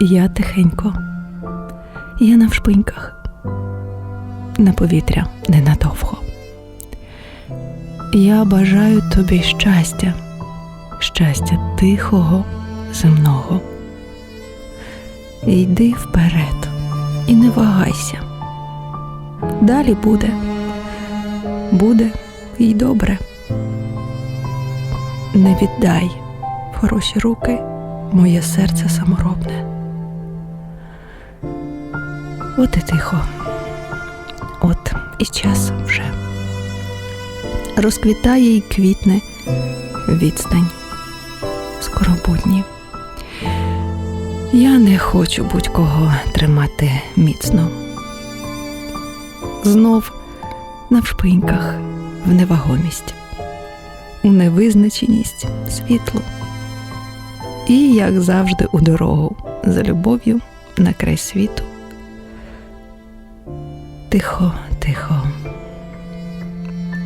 Я тихенько, я навшпиньках, на повітря ненадовго. Я бажаю тобі щастя, щастя тихого, земного. Йди вперед і не вагайся. Далі буде, буде і добре. Не віддай в хороші руки моє серце саморобне. От і тихо, от і час вже. Розквітає і квітне відстань. Скоро будні. Я не хочу будь-кого тримати міцно. Знов навшпиньках в невагомість, у невизначеність світлу. І, як завжди, у дорогу за любов'ю на край світу. Тихо, тихо.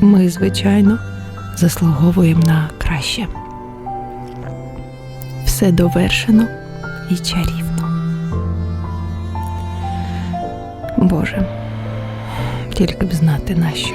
Ми, звичайно, заслуговуємо на краще. Все довершено і чарівно. Боже, тільки б знати нащо.